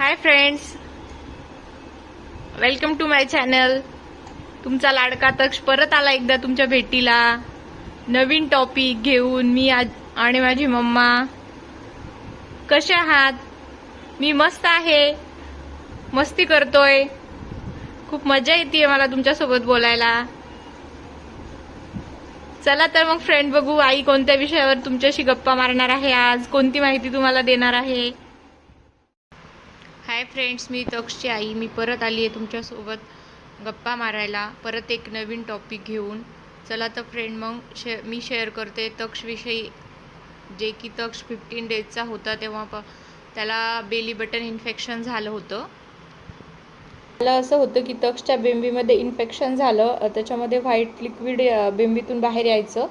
Hi friends welcome to my channel तुमचा लाडका तक्ष परत आला एकदा तुमच्या भेटीला. नवीन टॉपिक घेऊन मी आज आणि माझी मम्मा. कसे आहात? मी मस्त आहे. मस्ती करतोय. खूप मजा येते मला तुमच्यासोबत बोलायला. चला तर मग फ्रेंड बघू आई कोणत्या विषयावर तुमच्याशी गप्पा मारणार आहे आज? कोणती माहिती तुम्हाला देणार आहे? फ्रेंड्स मी तक्षची आई मी परत आली आहे तुमच्यासोबत गप्पा मारायला. परत एक नवीन टॉपिक घेऊन. चला तर फ्रेंड मग शे मी शेअर करते तक्षविषयी. जे की तक्ष फिफ्टीन डेजचा होता तेव्हा प त्याला बेली बटन इन्फेक्शन झालं होतं. मला असं होतं की तक्षच्या बेंबीमध्ये इन्फेक्शन झालं त्याच्यामध्ये व्हाईट लिक्विड बेंबीतून बाहेर यायचं.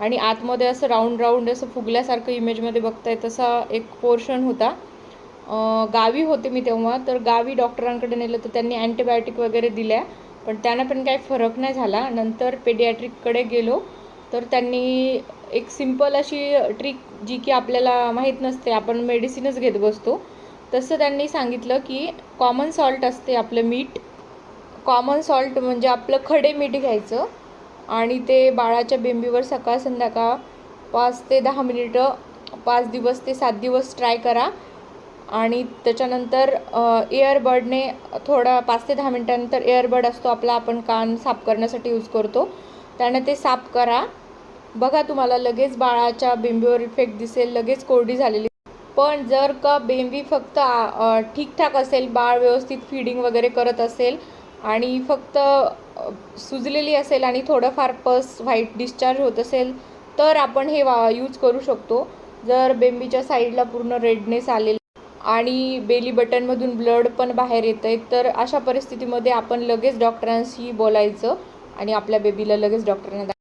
आणि आतमध्ये असं राऊंड राऊंड असं फुगल्यासारखं इमेजमध्ये बघताय तसा एक पोर्शन होता. गावी होते मी तेव्हा तर गावी डॉक्टरांकडे नेलं तर त्यांनी अँटीबायोटिक वगैरे दिल्या. पण त्यांना पण काही फरक नाही झाला. नंतर पेडियाट्रिककडे गेलो. तर त्यांनी एक सिंपल अशी ट्रिक जी की आपल्याला माहीत नसते आपण मेडिसिनच घेत बसतो. तसं त्यांनी सांगितलं की कॉमन सॉल्ट असते आपलं मीठ. कॉमन सॉल्ट म्हणजे आपलं खडे मीठ घ्यायचं आणि ते बाळाच्या बेंबीवर सकाळ संध्याकाळ पाच ते दहा मिनिटं पाच दिवस ते सात दिवस ट्राय करा. आणि त्याच्यानंतर एअरबडने थोडा पाच ते दहा मिनटानंतर एअरबड असतो आपला आपण कान साफ करण्यासाठी यूज करतो. त्याने ते साफ करा. बघा तुम्हाला लगेच बाळाच्या बेंबीवर इफेक्ट दिसेल लगेच कोरडी झालेली. पण जर का बेंबी फक्त ठीकठाक असेल बाळ व्यवस्थित फिडिंग वगैरे करत असेल आणि फक्त सुजलेली असेल आणि थोडंफार पस व्हाईट डिस्चार्ज होत असेल तर आपण हे वा यूज करू शकतो. जर बेंबीच्या साईडला पूर्ण रेडनेस आलेला आणि बेली बटनमधून ब्लड पण बाहेर येत आहे तर अशा परिस्थितीमध्ये आपण लगेच डॉक्टरांशी बोलायचं आणि आपल्या बेबीला लगेच डॉक्टरांना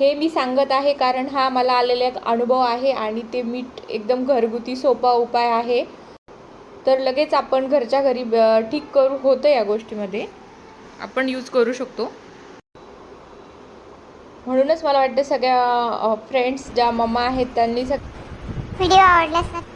हे मी सांगत आहे कारण हा मला आलेला एक अनुभव आहे आणि ते मीठ एकदम घरगुती सोपा उपाय आहे. तर लगेच आपण घरच्या घरी ब- ठीक करू होतं या गोष्टीमध्ये. आपण यूज करू शकतो. म्हणूनच मला वाटतं सगळ्या फ्रेंड्स ज्या मम्मा आहेत त्यांनी सग व्हिडिओ आवडल्यास